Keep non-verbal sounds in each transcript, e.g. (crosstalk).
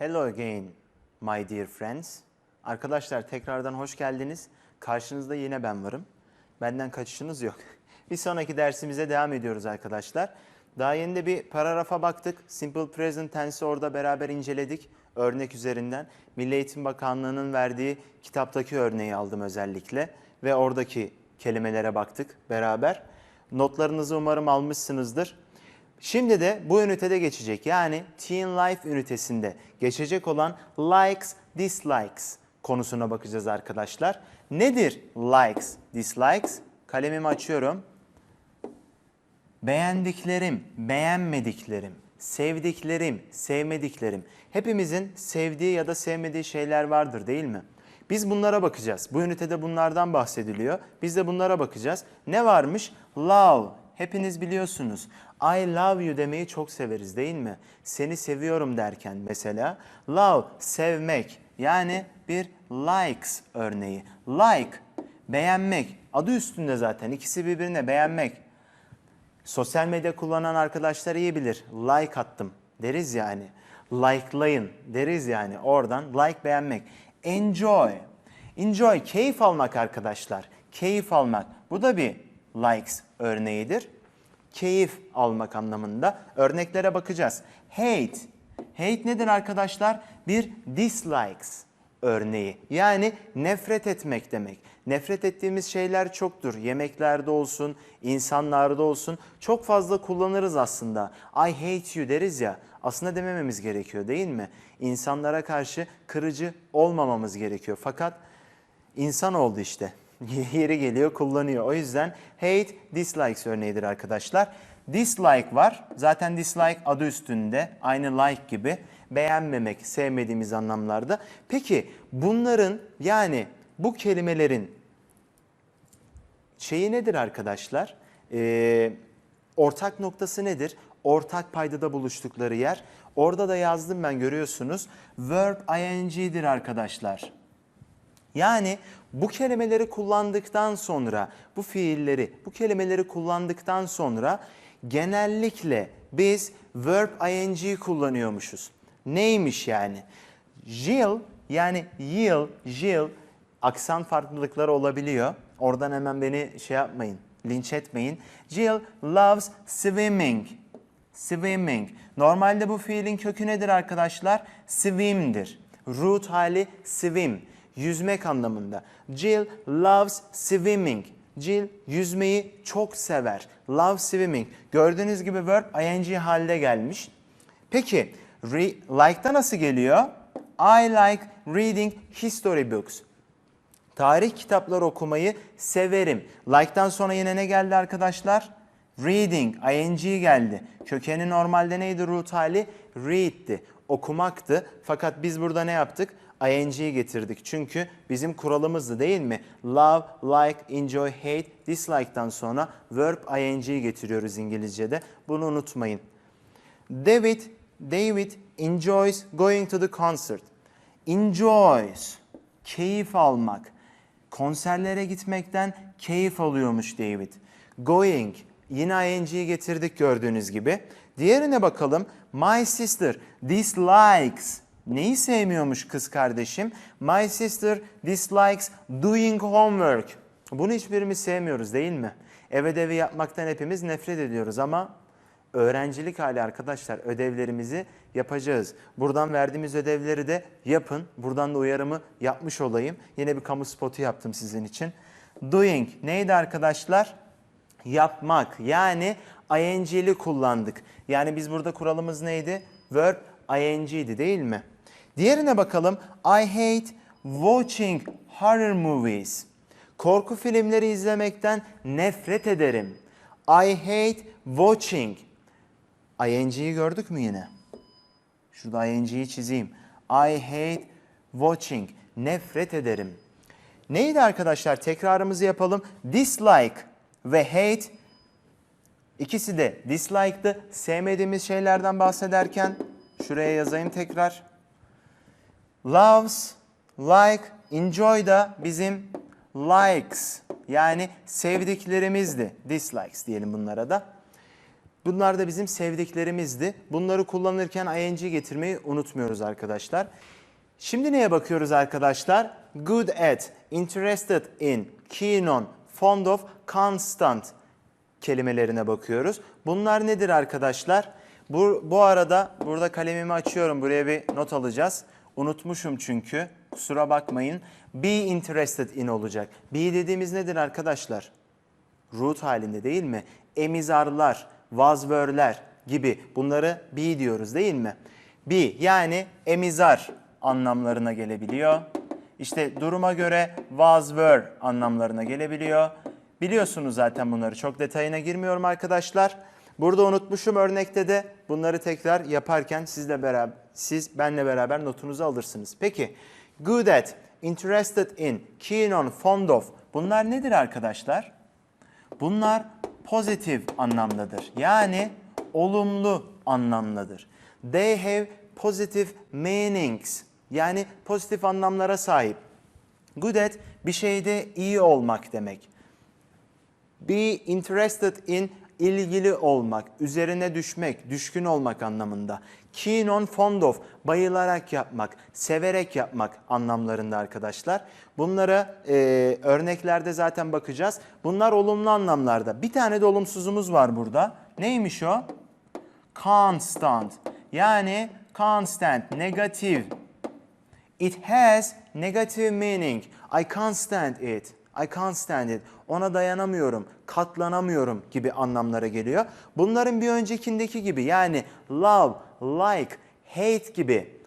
Hello again my dear friends. Arkadaşlar tekrardan hoş geldiniz. Karşınızda yine ben varım. Benden kaçışınız yok. (laughs) Bir sonraki dersimize devam ediyoruz arkadaşlar. Daha yeni de bir paragrafa baktık. Simple present tense'i orada beraber inceledik. Örnek üzerinden. Milli Eğitim Bakanlığı'nın verdiği kitaptaki örneği aldım özellikle. Ve oradaki kelimelere baktık beraber. Notlarınızı umarım almışsınızdır. Şimdi de bu ünitede geçecek yani Teen Life ünitesinde geçecek olan likes, dislikes konusuna bakacağız arkadaşlar. Nedir likes, dislikes? Kalemimi açıyorum. Beğendiklerim, beğenmediklerim, sevdiklerim, sevmediklerim. Hepimizin sevdiği ya da sevmediği şeyler vardır değil mi? Biz bunlara bakacağız. Bu ünitede bunlardan bahsediliyor. Biz de bunlara bakacağız. Ne varmış? Love. Hepiniz biliyorsunuz. I love you demeyi çok severiz değil mi? Seni seviyorum derken mesela. Love, sevmek. Yani bir likes örneği. Like, beğenmek. Adı üstünde zaten. İkisi birbirine beğenmek. Sosyal medya kullanan arkadaşlar iyi bilir. Like attım deriz yani. Likelayın deriz yani. Oradan like beğenmek. Enjoy. Enjoy keyif almak arkadaşlar. Keyif almak. Bu da bir likes örneğidir. Keyif almak anlamında. Örneklere bakacağız. Hate. Hate nedir arkadaşlar? Bir dislikes örneği. Yani nefret etmek demek. Nefret ettiğimiz şeyler çoktur. Yemeklerde olsun, insanlarda olsun. Çok fazla kullanırız aslında. I hate you deriz ya. Aslında demememiz gerekiyor değil mi? İnsanlara karşı kırıcı olmamamız gerekiyor. Fakat insan oldu işte. (laughs) Yeri geliyor kullanıyor. O yüzden hate, dislikes örneğidir arkadaşlar. Dislike var. Zaten dislike adı üstünde. Aynı like gibi. Beğenmemek, sevmediğimiz anlamlarda. Peki bunların yani bu kelimelerin şeyi nedir arkadaşlar? Ee, ortak noktası nedir? Ortak paydada buluştukları yer. Orada da yazdım ben görüyorsunuz. Verb ing'dir arkadaşlar. Yani bu kelimeleri kullandıktan sonra, bu fiilleri, bu kelimeleri kullandıktan sonra genellikle biz verb ing kullanıyormuşuz. Neymiş yani? Jill yani Jill, Jill aksan farklılıkları olabiliyor. Oradan hemen beni şey yapmayın, linç etmeyin. Jill loves swimming. Swimming. Normalde bu fiilin kökü nedir arkadaşlar? Swim'dir. Root hali swim. Yüzmek anlamında. Jill loves swimming. Jill yüzmeyi çok sever. Love swimming. Gördüğünüz gibi verb ing halde gelmiş. Peki like'da nasıl geliyor? I like reading history books. Tarih kitapları okumayı severim. Like'tan sonra yine ne geldi arkadaşlar? Reading, ing geldi. Kökeni normalde neydi root hali? Read'ti, okumaktı. Fakat biz burada ne yaptık? İng'yi getirdik. Çünkü bizim kuralımızdı değil mi? Love, like, enjoy, hate, dislike'tan sonra verb ing'yi getiriyoruz İngilizce'de. Bunu unutmayın. David, David enjoys going to the concert. Enjoys, keyif almak. Konserlere gitmekten keyif alıyormuş David. Going, yine ing'yi getirdik gördüğünüz gibi. Diğerine bakalım. My sister dislikes. Neyi sevmiyormuş kız kardeşim? My sister dislikes doing homework. Bunu hiçbirimiz sevmiyoruz değil mi? Ev ödevi yapmaktan hepimiz nefret ediyoruz ama öğrencilik hali arkadaşlar ödevlerimizi yapacağız. Buradan verdiğimiz ödevleri de yapın. Buradan da uyarımı yapmış olayım. Yine bir kamu spotu yaptım sizin için. Doing neydi arkadaşlar? Yapmak yani ing'li kullandık. Yani biz burada kuralımız neydi? Verb ing'di değil mi? Diğerine bakalım. I hate watching horror movies. Korku filmleri izlemekten nefret ederim. I hate watching. ING'yi gördük mü yine? Şurada ING'yi çizeyim. I hate watching. Nefret ederim. Neydi arkadaşlar? Tekrarımızı yapalım. Dislike ve hate ikisi de dislike'dı. Sevmediğimiz şeylerden bahsederken şuraya yazayım tekrar. Loves, like, enjoy da bizim likes yani sevdiklerimizdi. Dislikes diyelim bunlara da. Bunlar da bizim sevdiklerimizdi. Bunları kullanırken ing getirmeyi unutmuyoruz arkadaşlar. Şimdi neye bakıyoruz arkadaşlar? Good at, interested in, keen on, fond of, constant kelimelerine bakıyoruz. Bunlar nedir arkadaşlar? Bu, bu arada burada kalemimi açıyorum. Buraya bir not alacağız. Unutmuşum çünkü. Kusura bakmayın. Be interested in olacak. Be dediğimiz nedir arkadaşlar? root halinde değil mi? Emizarlar, vazvörler gibi bunları be diyoruz değil mi? Be yani emizar anlamlarına gelebiliyor. İşte duruma göre vazvör anlamlarına gelebiliyor. Biliyorsunuz zaten bunları çok detayına girmiyorum arkadaşlar. Burada unutmuşum örnekte de bunları tekrar yaparken sizle beraber siz benle beraber notunuzu alırsınız. Peki good at, interested in, keen on, fond of bunlar nedir arkadaşlar? Bunlar pozitif anlamdadır. Yani olumlu anlamdadır. They have positive meanings. Yani pozitif anlamlara sahip. Good at bir şeyde iyi olmak demek. Be interested in ilgili olmak, üzerine düşmek, düşkün olmak anlamında. Keen on fond of bayılarak yapmak, severek yapmak anlamlarında arkadaşlar. Bunlara e, örneklerde zaten bakacağız. Bunlar olumlu anlamlarda. Bir tane de olumsuzumuz var burada. Neymiş o? Constant. Yani constant, negatif. It has negative meaning. I can't stand it. I can't stand it. Ona dayanamıyorum, katlanamıyorum gibi anlamlara geliyor. Bunların bir öncekindeki gibi yani love, like, hate gibi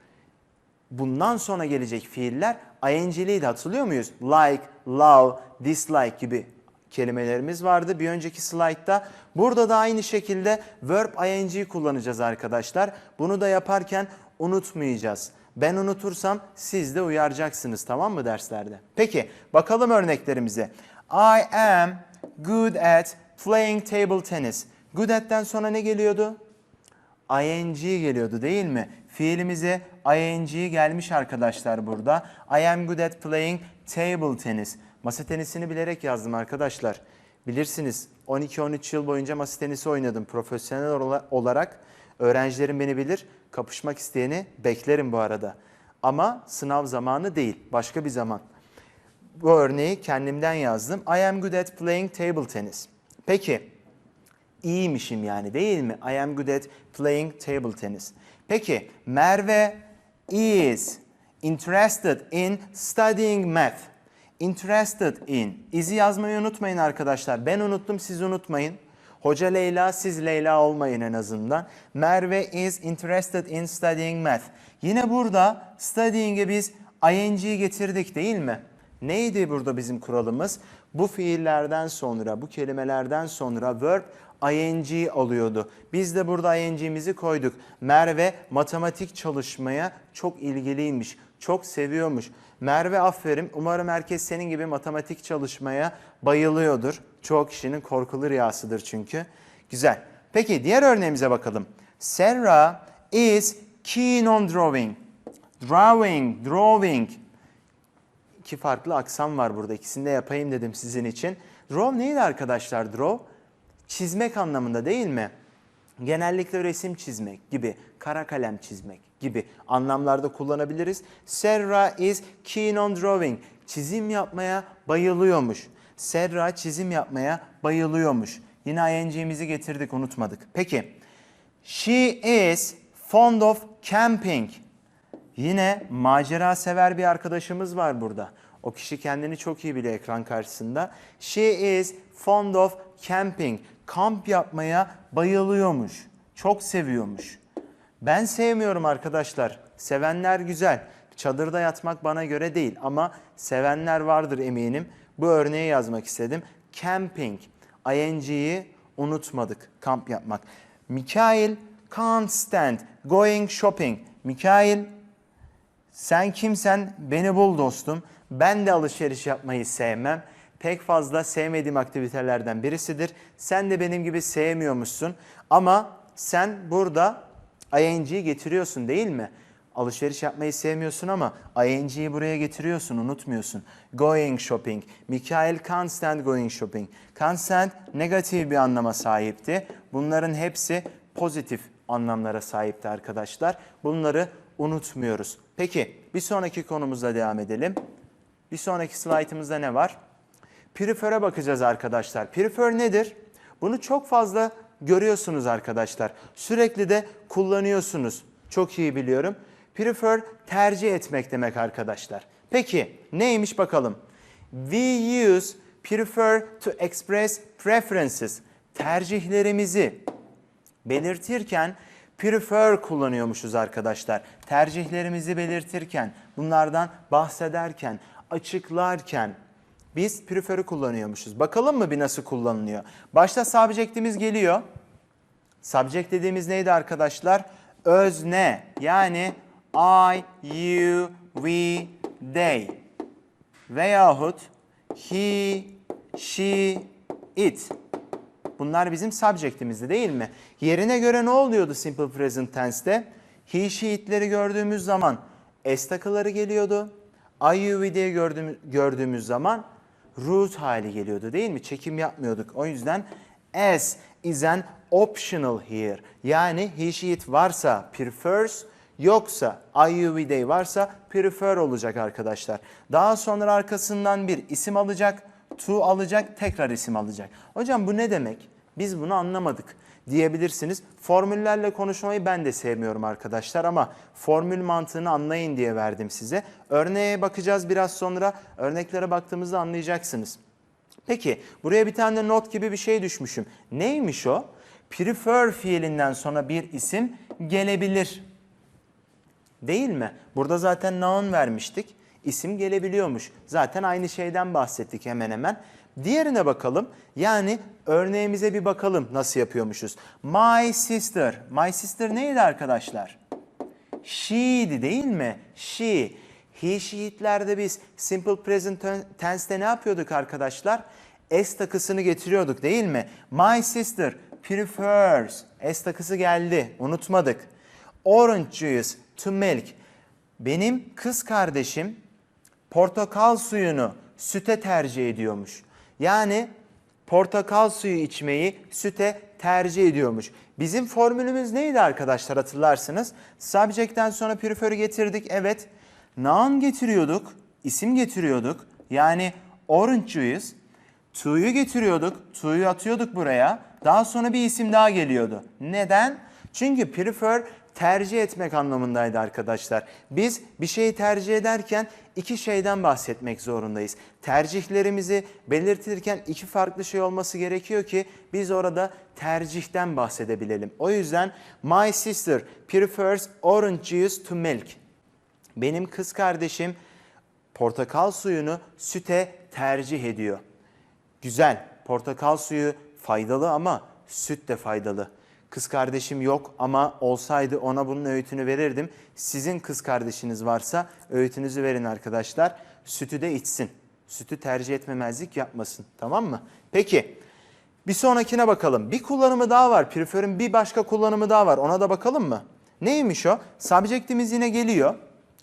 bundan sonra gelecek fiiller ing'liydi hatırlıyor muyuz? Like, love, dislike gibi kelimelerimiz vardı bir önceki slaytta. Burada da aynı şekilde verb ing kullanacağız arkadaşlar. Bunu da yaparken unutmayacağız. Ben unutursam siz de uyaracaksınız tamam mı derslerde? Peki bakalım örneklerimize. I am good at playing table tennis. Good at'ten sonra ne geliyordu? ing geliyordu değil mi? Fiilimize ing gelmiş arkadaşlar burada. I am good at playing table tennis. Masa tenisini bilerek yazdım arkadaşlar. Bilirsiniz 12-13 yıl boyunca masa tenisi oynadım profesyonel ola- olarak. Öğrencilerim beni bilir. Kapışmak isteyeni beklerim bu arada. Ama sınav zamanı değil, başka bir zaman. Bu örneği kendimden yazdım. I am good at playing table tennis. Peki, iyiymişim yani değil mi? I am good at playing table tennis. Peki Merve is interested in studying math. Interested in. İzi yazmayı unutmayın arkadaşlar. Ben unuttum siz unutmayın. Hoca Leyla siz Leyla olmayın en azından. Merve is interested in studying math. Yine burada studying'e biz ing getirdik değil mi? Neydi burada bizim kuralımız? Bu fiillerden sonra, bu kelimelerden sonra verb ing alıyordu. Biz de burada ing'imizi koyduk. Merve matematik çalışmaya çok ilgiliymiş, çok seviyormuş. Merve aferin. Umarım herkes senin gibi matematik çalışmaya bayılıyordur. Çoğu kişinin korkulu rüyasıdır çünkü. Güzel. Peki diğer örneğimize bakalım. Sarah is keen on drawing. Drawing, drawing iki farklı aksam var burada. İkisini de yapayım dedim sizin için. Draw neydi arkadaşlar draw? Çizmek anlamında değil mi? Genellikle resim çizmek gibi, kara kalem çizmek gibi anlamlarda kullanabiliriz. Sarah is keen on drawing. Çizim yapmaya bayılıyormuş. Serra çizim yapmaya bayılıyormuş. Yine ing'imizi getirdik unutmadık. Peki. She is fond of camping. Yine macera sever bir arkadaşımız var burada. O kişi kendini çok iyi biliyor ekran karşısında. She is fond of camping. Kamp yapmaya bayılıyormuş. Çok seviyormuş. Ben sevmiyorum arkadaşlar. Sevenler güzel. Çadırda yatmak bana göre değil ama sevenler vardır eminim. Bu örneği yazmak istedim. Camping. ING'yi unutmadık. Kamp yapmak. Mikail can't stand going shopping. Mikail sen kimsen beni bul dostum. Ben de alışveriş yapmayı sevmem. Pek fazla sevmediğim aktivitelerden birisidir. Sen de benim gibi sevmiyormuşsun. Ama sen burada ing'yi getiriyorsun değil mi? Alışveriş yapmayı sevmiyorsun ama ing'yi buraya getiriyorsun, unutmuyorsun. Going shopping. Mikael can't stand going shopping. Can't stand negatif bir anlama sahipti. Bunların hepsi pozitif anlamlara sahipti arkadaşlar. Bunları unutmuyoruz. Peki bir sonraki konumuzla devam edelim. Bir sonraki slaytımızda ne var? Prefer'e bakacağız arkadaşlar. Prefer nedir? Bunu çok fazla görüyorsunuz arkadaşlar. Sürekli de kullanıyorsunuz. Çok iyi biliyorum. Prefer tercih etmek demek arkadaşlar. Peki neymiş bakalım? We use prefer to express preferences. Tercihlerimizi belirtirken prefer kullanıyormuşuz arkadaşlar. Tercihlerimizi belirtirken, bunlardan bahsederken, açıklarken biz prefer'i kullanıyormuşuz. Bakalım mı bir nasıl kullanılıyor? Başta subject'imiz geliyor. Subject dediğimiz neydi arkadaşlar? Özne. Yani I, you, we, they. Veyahut he, she, it. Bunlar bizim subject'imizdi değil mi? Yerine göre ne oluyordu simple present tense'te? He, she, it'leri gördüğümüz zaman s takıları geliyordu. I, you, we diye gördüğümüz, gördüğümüz zaman root hali geliyordu değil mi? Çekim yapmıyorduk. O yüzden s is an optional here. Yani he, she, it varsa prefers, yoksa I, you, we, they varsa prefer olacak arkadaşlar. Daha sonra arkasından bir isim alacak, to alacak, tekrar isim alacak. Hocam bu ne demek? Biz bunu anlamadık diyebilirsiniz. Formüllerle konuşmayı ben de sevmiyorum arkadaşlar ama formül mantığını anlayın diye verdim size. Örneğe bakacağız biraz sonra. Örneklere baktığımızda anlayacaksınız. Peki buraya bir tane not gibi bir şey düşmüşüm. Neymiş o? Prefer fiilinden sonra bir isim gelebilir. Değil mi? Burada zaten noun vermiştik. İsim gelebiliyormuş. Zaten aynı şeyden bahsettik hemen hemen. Diğerine bakalım. Yani örneğimize bir bakalım nasıl yapıyormuşuz. My sister. My sister neydi arkadaşlar? She'di değil mi? She. He, she, it'lerde biz simple present tense'te ne yapıyorduk arkadaşlar? S takısını getiriyorduk değil mi? My sister prefers. S takısı geldi. Unutmadık. Orange juice to milk. Benim kız kardeşim portakal suyunu süte tercih ediyormuş. Yani portakal suyu içmeyi süte tercih ediyormuş. Bizim formülümüz neydi arkadaşlar hatırlarsınız? Subject'ten sonra prefer'ı getirdik. Evet. Noun getiriyorduk. isim getiriyorduk. Yani orange juice. To'yu getiriyorduk. To'yu atıyorduk buraya. Daha sonra bir isim daha geliyordu. Neden? Çünkü prefer tercih etmek anlamındaydı arkadaşlar. Biz bir şeyi tercih ederken iki şeyden bahsetmek zorundayız. Tercihlerimizi belirtirken iki farklı şey olması gerekiyor ki biz orada tercihten bahsedebilelim. O yüzden my sister prefers orange juice to milk. Benim kız kardeşim portakal suyunu süte tercih ediyor. Güzel. Portakal suyu faydalı ama süt de faydalı. Kız kardeşim yok ama olsaydı ona bunun öğütünü verirdim. Sizin kız kardeşiniz varsa öğütünüzü verin arkadaşlar. Sütü de içsin. Sütü tercih etmemezlik yapmasın. Tamam mı? Peki. Bir sonrakine bakalım. Bir kullanımı daha var. Prefer'in bir başka kullanımı daha var. Ona da bakalım mı? Neymiş o? Subject'imiz yine geliyor.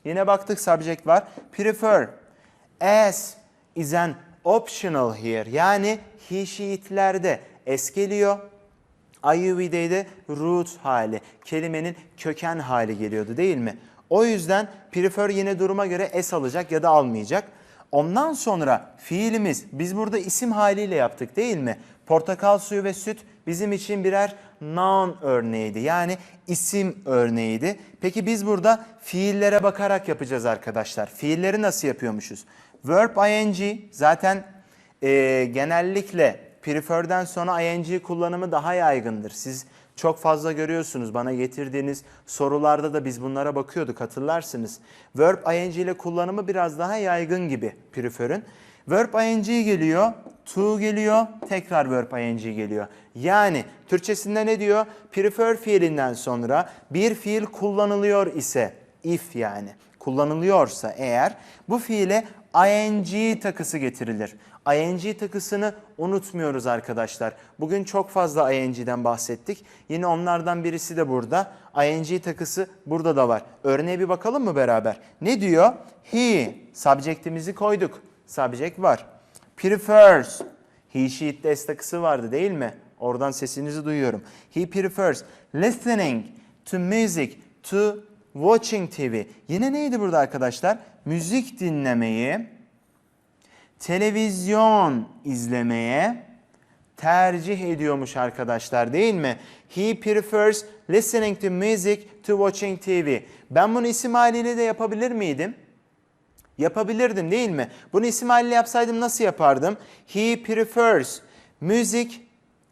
Yine baktık subject var. Prefer as is an optional here. Yani he, she, it'lerde s geliyor. Ayuvide'de root hali, kelimenin köken hali geliyordu değil mi? O yüzden prefer yine duruma göre s alacak ya da almayacak. Ondan sonra fiilimiz biz burada isim haliyle yaptık değil mi? Portakal suyu ve süt bizim için birer noun örneğiydi. Yani isim örneğiydi. Peki biz burada fiillere bakarak yapacağız arkadaşlar. Fiilleri nasıl yapıyormuşuz? Verb ing zaten e, genellikle prefer'den sonra ing kullanımı daha yaygındır. Siz çok fazla görüyorsunuz. Bana getirdiğiniz sorularda da biz bunlara bakıyorduk hatırlarsınız. Verb ing ile kullanımı biraz daha yaygın gibi prefer'ın. Verb ing geliyor, to geliyor, tekrar verb ing geliyor. Yani Türkçesinde ne diyor? Prefer fiilinden sonra bir fiil kullanılıyor ise if yani kullanılıyorsa eğer bu fiile ing takısı getirilir. İng takısını unutmuyoruz arkadaşlar. Bugün çok fazla ing'den bahsettik. Yine onlardan birisi de burada. ing takısı burada da var. Örneğe bir bakalım mı beraber? Ne diyor? He, subject'imizi koyduk. Subject var. Prefers, he, she, it, des takısı vardı değil mi? Oradan sesinizi duyuyorum. He prefers listening to music to watching TV. Yine neydi burada arkadaşlar? Müzik dinlemeyi, televizyon izlemeye tercih ediyormuş arkadaşlar değil mi? He prefers listening to music to watching TV. Ben bunu isim haliyle de yapabilir miydim? Yapabilirdim değil mi? Bunu isim haliyle yapsaydım nasıl yapardım? He prefers music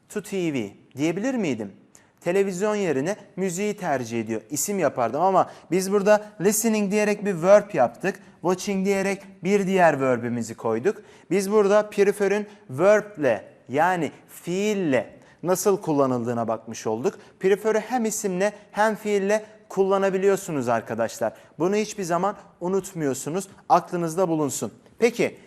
to TV diyebilir miydim? Televizyon yerine müziği tercih ediyor. İsim yapardım ama biz burada listening diyerek bir verb yaptık. Watching diyerek bir diğer verbimizi koyduk. Biz burada prefer'ün verble yani fiille nasıl kullanıldığına bakmış olduk. Prefer'ü hem isimle hem fiille kullanabiliyorsunuz arkadaşlar. Bunu hiçbir zaman unutmuyorsunuz. Aklınızda bulunsun. Peki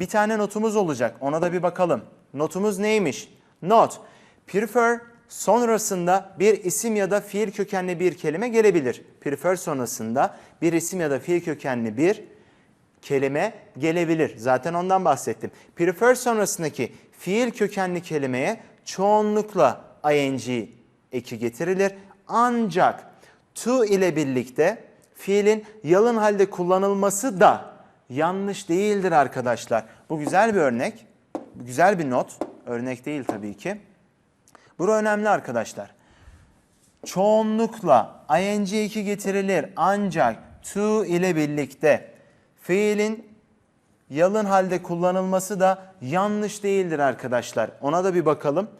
bir tane notumuz olacak. Ona da bir bakalım. Notumuz neymiş? Not. Prefer sonrasında bir isim ya da fiil kökenli bir kelime gelebilir. Prefer sonrasında bir isim ya da fiil kökenli bir kelime gelebilir. Zaten ondan bahsettim. Prefer sonrasındaki fiil kökenli kelimeye çoğunlukla ing eki getirilir. Ancak to ile birlikte fiilin yalın halde kullanılması da yanlış değildir arkadaşlar. Bu güzel bir örnek. Güzel bir not. Örnek değil tabii ki. Bura önemli arkadaşlar. Çoğunlukla ing2 getirilir ancak to ile birlikte fiilin yalın halde kullanılması da yanlış değildir arkadaşlar. Ona da bir bakalım.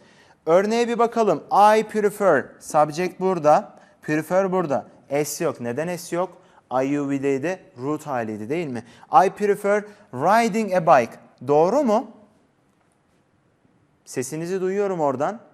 Örneğe bir bakalım. I prefer. Subject burada. Prefer burada. S yok. Neden S yok? IUV'deydi. Root haliydi değil mi? I prefer riding a bike. Doğru mu? Sesinizi duyuyorum oradan.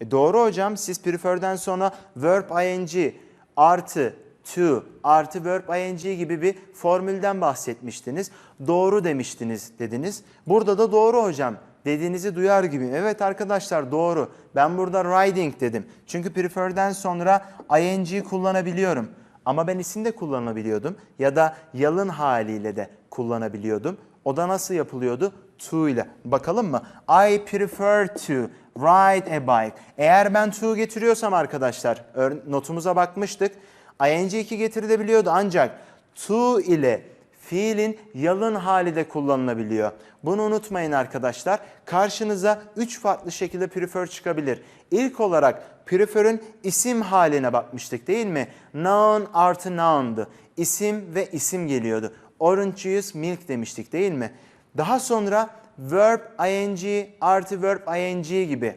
E doğru hocam. Siz prefer'den sonra verb ing artı to artı verb ing gibi bir formülden bahsetmiştiniz. Doğru demiştiniz dediniz. Burada da doğru hocam dediğinizi duyar gibi. Evet arkadaşlar doğru. Ben burada riding dedim. Çünkü prefer'den sonra ing kullanabiliyorum. Ama ben isim de kullanabiliyordum ya da yalın haliyle de kullanabiliyordum. O da nasıl yapılıyordu? To ile. Bakalım mı? I prefer to ride a bike. Eğer ben to getiriyorsam arkadaşlar notumuza bakmıştık. ing2 getirilebiliyordu ancak to ile fiilin yalın hali de kullanılabiliyor. Bunu unutmayın arkadaşlar. Karşınıza 3 farklı şekilde prefer çıkabilir. İlk olarak prefer'ün isim haline bakmıştık değil mi? Noun artı noun'du. İsim ve isim geliyordu. Orange juice milk demiştik değil mi? Daha sonra verb ing artı verb ing gibi.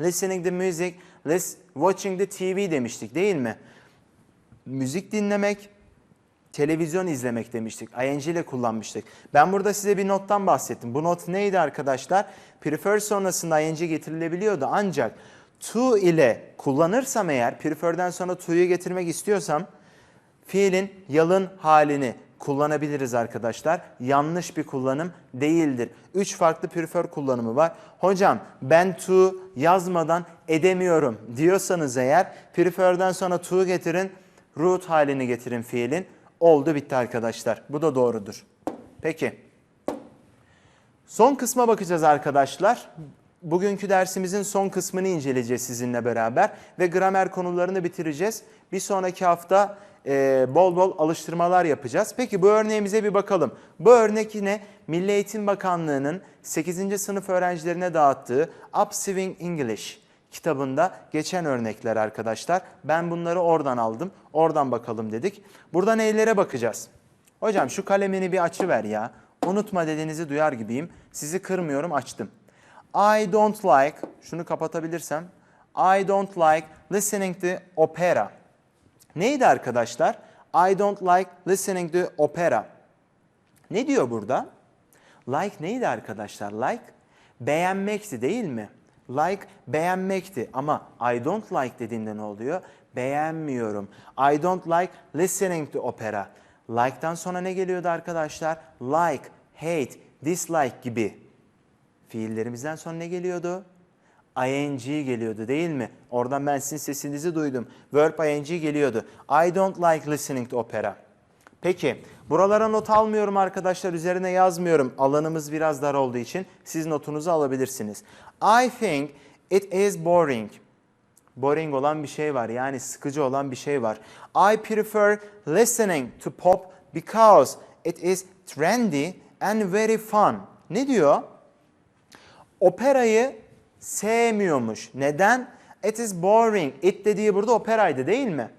Listening the music, lis- watching the TV demiştik değil mi? Müzik dinlemek, televizyon izlemek demiştik. ing ile kullanmıştık. Ben burada size bir nottan bahsettim. Bu not neydi arkadaşlar? Prefer sonrasında ing getirilebiliyordu ancak to ile kullanırsam eğer prefer'den sonra to'yu getirmek istiyorsam fiilin yalın halini kullanabiliriz arkadaşlar. Yanlış bir kullanım değildir. Üç farklı prefer kullanımı var. Hocam ben to yazmadan edemiyorum diyorsanız eğer prefer'den sonra to getirin, root halini getirin fiilin. Oldu bitti arkadaşlar. Bu da doğrudur. Peki. Son kısma bakacağız arkadaşlar. Bugünkü dersimizin son kısmını inceleyeceğiz sizinle beraber ve gramer konularını bitireceğiz. Bir sonraki hafta e, bol bol alıştırmalar yapacağız. Peki bu örneğimize bir bakalım. Bu örnek yine Milli Eğitim Bakanlığı'nın 8. sınıf öğrencilerine dağıttığı Upswing English kitabında geçen örnekler arkadaşlar. Ben bunları oradan aldım. Oradan bakalım dedik. Burada neylere bakacağız? Hocam şu kalemini bir açı ver ya. Unutma dediğinizi duyar gibiyim. Sizi kırmıyorum açtım. I don't like, şunu kapatabilirsem. I don't like listening to opera. Neydi arkadaşlar? I don't like listening to opera. Ne diyor burada? Like neydi arkadaşlar? Like beğenmekti değil mi? Like beğenmekti ama I don't like dediğinde ne oluyor? Beğenmiyorum. I don't like listening to opera. Like'tan sonra ne geliyordu arkadaşlar? Like, hate, dislike gibi. Fiillerimizden sonra ne geliyordu? İng geliyordu değil mi? Oradan ben sizin sesinizi duydum. Verb ing geliyordu. I don't like listening to opera. Peki buralara not almıyorum arkadaşlar üzerine yazmıyorum. Alanımız biraz dar olduğu için siz notunuzu alabilirsiniz. I think it is boring. Boring olan bir şey var yani sıkıcı olan bir şey var. I prefer listening to pop because it is trendy and very fun. Ne diyor? Operayı sevmiyormuş. Neden? It is boring. It dediği burada operaydı değil mi?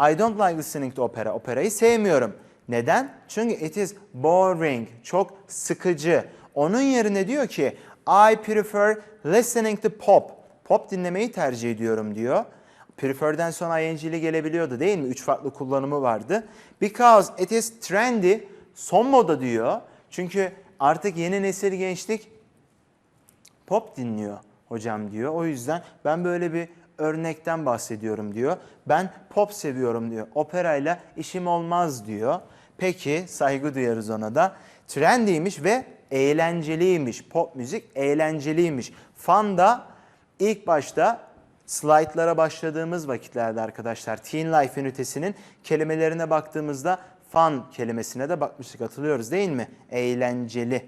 I don't like listening to opera. Operayı sevmiyorum. Neden? Çünkü it is boring. Çok sıkıcı. Onun yerine diyor ki I prefer listening to pop. Pop dinlemeyi tercih ediyorum diyor. Prefer'den sonra ing'li gelebiliyordu değil mi? Üç farklı kullanımı vardı. Because it is trendy. Son moda diyor. Çünkü artık yeni nesil gençlik pop dinliyor hocam diyor. O yüzden ben böyle bir örnekten bahsediyorum diyor. Ben pop seviyorum diyor. Operayla işim olmaz diyor. Peki saygı duyarız ona da. Trendiymiş ve eğlenceliymiş. Pop müzik eğlenceliymiş. Fun da ilk başta slaytlara başladığımız vakitlerde arkadaşlar Teen Life ünitesinin kelimelerine baktığımızda fun kelimesine de bakmıştık hatırlıyoruz değil mi? Eğlenceli.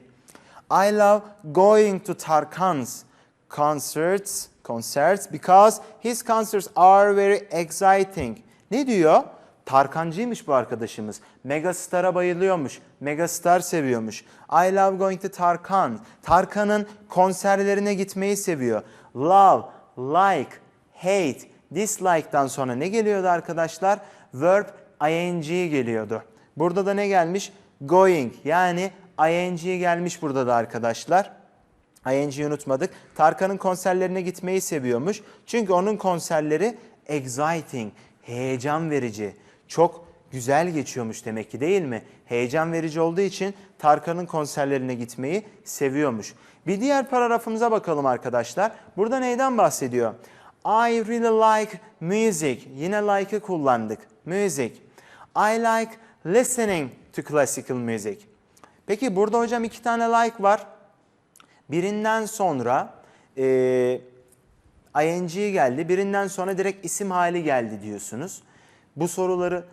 I love going to Tarkan's concerts, concerts because his concerts are very exciting. Ne diyor? Tarkancıymış bu arkadaşımız. Megastar'a bayılıyormuş. Megastar seviyormuş. I love going to Tarkan. Tarkan'ın konserlerine gitmeyi seviyor. Love, like, hate, dislike'dan sonra ne geliyordu arkadaşlar? Verb ing geliyordu. Burada da ne gelmiş? Going yani ing gelmiş burada da arkadaşlar. ING'yi unutmadık. Tarkan'ın konserlerine gitmeyi seviyormuş. Çünkü onun konserleri exciting, heyecan verici, çok güzel geçiyormuş demek ki değil mi? Heyecan verici olduğu için Tarkan'ın konserlerine gitmeyi seviyormuş. Bir diğer paragrafımıza bakalım arkadaşlar. Burada neyden bahsediyor? I really like music. Yine like'ı kullandık. Music. I like listening to classical music. Peki burada hocam iki tane like var. Birinden sonra e, ing geldi, birinden sonra direkt isim hali geldi diyorsunuz. Bu soruları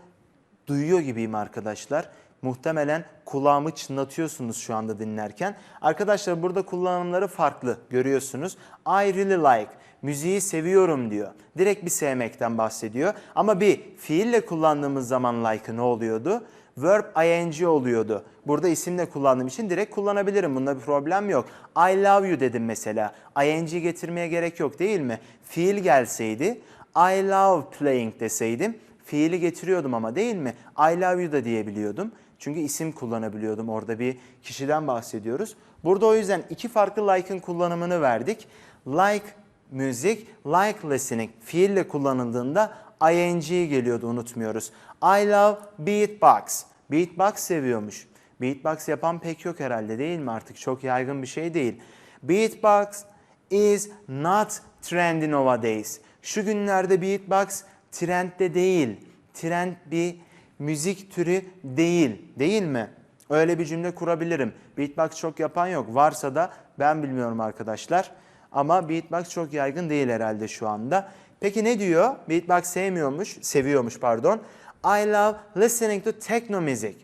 duyuyor gibiyim arkadaşlar. Muhtemelen kulağımı çınlatıyorsunuz şu anda dinlerken. Arkadaşlar burada kullanımları farklı görüyorsunuz. I really like, müziği seviyorum diyor. Direkt bir sevmekten bahsediyor. Ama bir fiille kullandığımız zaman like'ı ne oluyordu? Verb ing oluyordu. Burada isimle kullandığım için direkt kullanabilirim. Bunda bir problem yok. I love you dedim mesela. ing getirmeye gerek yok değil mi? Fiil gelseydi I love playing deseydim fiili getiriyordum ama değil mi? I love you da diyebiliyordum. Çünkü isim kullanabiliyordum. Orada bir kişiden bahsediyoruz. Burada o yüzden iki farklı like'ın kullanımını verdik. Like music, like listening fiille kullanıldığında ing geliyordu unutmuyoruz. I love beatbox. Beatbox seviyormuş. Beatbox yapan pek yok herhalde değil mi artık? Çok yaygın bir şey değil. Beatbox is not trendy nowadays. Şu günlerde beatbox trendde değil. Trend bir müzik türü değil. Değil mi? Öyle bir cümle kurabilirim. Beatbox çok yapan yok. Varsa da ben bilmiyorum arkadaşlar. Ama beatbox çok yaygın değil herhalde şu anda. Peki ne diyor? Beatbox sevmiyormuş, seviyormuş pardon. I love listening to techno music.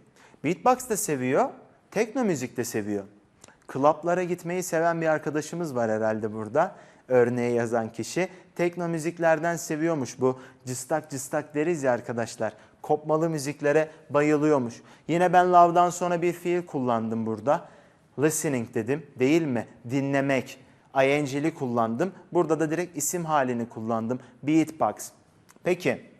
Beatbox da seviyor, tekno müzik de seviyor. Klaplara gitmeyi seven bir arkadaşımız var herhalde burada. Örneği yazan kişi. Tekno müziklerden seviyormuş bu. Cıstak cıstak deriz ya arkadaşlar. Kopmalı müziklere bayılıyormuş. Yine ben love'dan sonra bir fiil kullandım burada. Listening dedim değil mi? Dinlemek. ING'li kullandım. Burada da direkt isim halini kullandım. Beatbox. Peki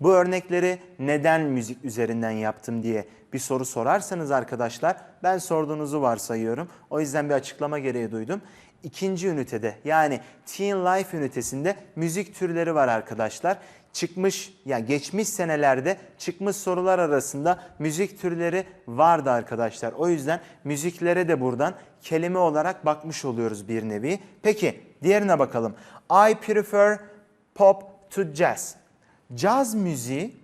bu örnekleri neden müzik üzerinden yaptım diye bir soru sorarsanız arkadaşlar ben sorduğunuzu varsayıyorum. O yüzden bir açıklama gereği duydum. İkinci ünitede yani Teen Life ünitesinde müzik türleri var arkadaşlar. Çıkmış yani geçmiş senelerde çıkmış sorular arasında müzik türleri vardı arkadaşlar. O yüzden müziklere de buradan kelime olarak bakmış oluyoruz bir nevi. Peki diğerine bakalım. I prefer pop to jazz. Caz müziği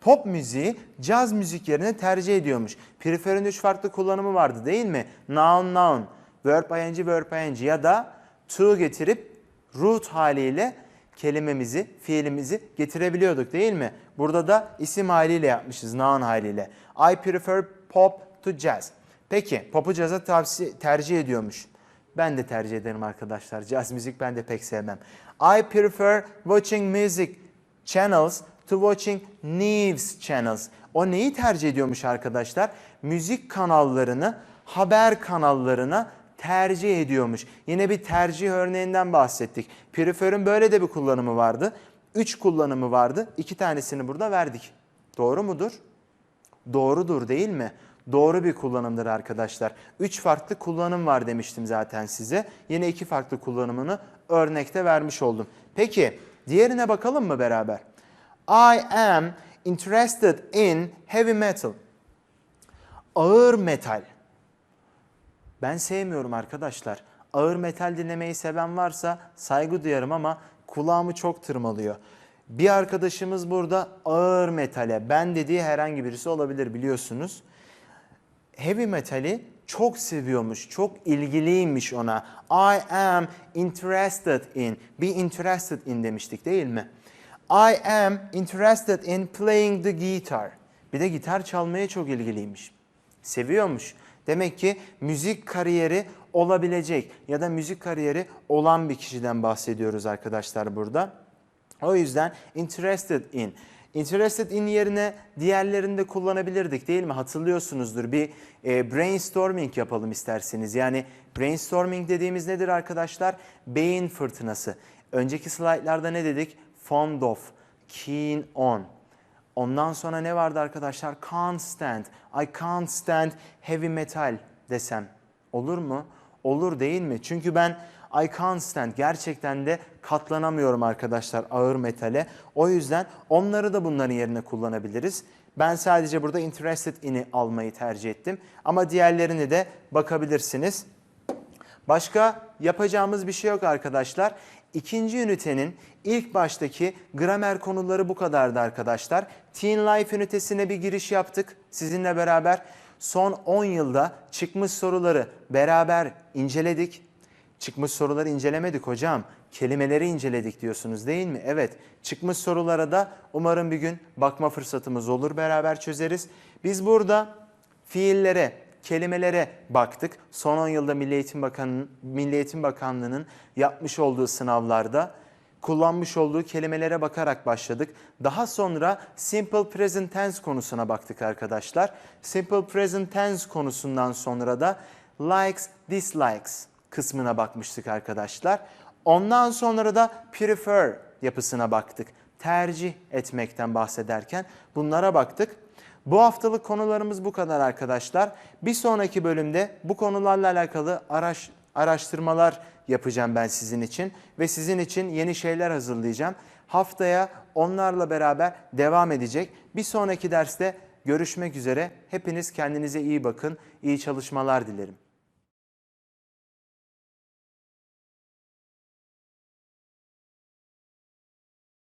pop müziği caz müzik yerine tercih ediyormuş. Prefer'in üç farklı kullanımı vardı değil mi? Noun noun, verb ing verb ing ya da to getirip root haliyle kelimemizi, fiilimizi getirebiliyorduk değil mi? Burada da isim haliyle yapmışız, noun haliyle. I prefer pop to jazz. Peki, pop'u caza tercih ediyormuş. Ben de tercih ederim arkadaşlar. Caz müzik ben de pek sevmem. I prefer watching music channels to watching news channels. O neyi tercih ediyormuş arkadaşlar? Müzik kanallarını haber kanallarına tercih ediyormuş. Yine bir tercih örneğinden bahsettik. Prefer'ün böyle de bir kullanımı vardı. Üç kullanımı vardı. İki tanesini burada verdik. Doğru mudur? Doğrudur değil mi? Doğru bir kullanımdır arkadaşlar. Üç farklı kullanım var demiştim zaten size. Yine iki farklı kullanımını örnekte vermiş oldum. Peki diğerine bakalım mı beraber? I am interested in heavy metal. Ağır metal. Ben sevmiyorum arkadaşlar. Ağır metal dinlemeyi seven varsa saygı duyarım ama kulağımı çok tırmalıyor. Bir arkadaşımız burada ağır metale, ben dediği herhangi birisi olabilir biliyorsunuz. Heavy metali çok seviyormuş, çok ilgiliymiş ona. I am interested in, be interested in demiştik değil mi? I am interested in playing the guitar. Bir de gitar çalmaya çok ilgiliymiş. Seviyormuş. Demek ki müzik kariyeri olabilecek ya da müzik kariyeri olan bir kişiden bahsediyoruz arkadaşlar burada. O yüzden interested in. Interested in yerine diğerlerini de kullanabilirdik değil mi? Hatırlıyorsunuzdur. Bir e, brainstorming yapalım isterseniz. Yani brainstorming dediğimiz nedir arkadaşlar? Beyin fırtınası. Önceki slaytlarda ne dedik? Fond of, keen on. Ondan sonra ne vardı arkadaşlar? Can't stand. I can't stand heavy metal desem. Olur mu? Olur değil mi? Çünkü ben I can't stand gerçekten de katlanamıyorum arkadaşlar ağır metale. O yüzden onları da bunların yerine kullanabiliriz. Ben sadece burada interested in'i almayı tercih ettim. Ama diğerlerini de bakabilirsiniz. Başka yapacağımız bir şey yok arkadaşlar. İkinci ünitenin ilk baştaki gramer konuları bu kadardı arkadaşlar. Teen Life ünitesine bir giriş yaptık sizinle beraber. Son 10 yılda çıkmış soruları beraber inceledik. Çıkmış soruları incelemedik hocam. Kelimeleri inceledik diyorsunuz değil mi? Evet. Çıkmış sorulara da umarım bir gün bakma fırsatımız olur. Beraber çözeriz. Biz burada fiillere, kelimelere baktık. Son 10 yılda Milli Eğitim Bakanı'nın Milli Eğitim Bakanlığı'nın yapmış olduğu sınavlarda kullanmış olduğu kelimelere bakarak başladık. Daha sonra simple present tense konusuna baktık arkadaşlar. Simple present tense konusundan sonra da likes, dislikes kısmına bakmıştık arkadaşlar. Ondan sonra da prefer yapısına baktık. Tercih etmekten bahsederken bunlara baktık. Bu haftalık konularımız bu kadar arkadaşlar. Bir sonraki bölümde bu konularla alakalı araş, araştırmalar yapacağım ben sizin için ve sizin için yeni şeyler hazırlayacağım. Haftaya onlarla beraber devam edecek. Bir sonraki derste görüşmek üzere. Hepiniz kendinize iyi bakın. İyi çalışmalar dilerim.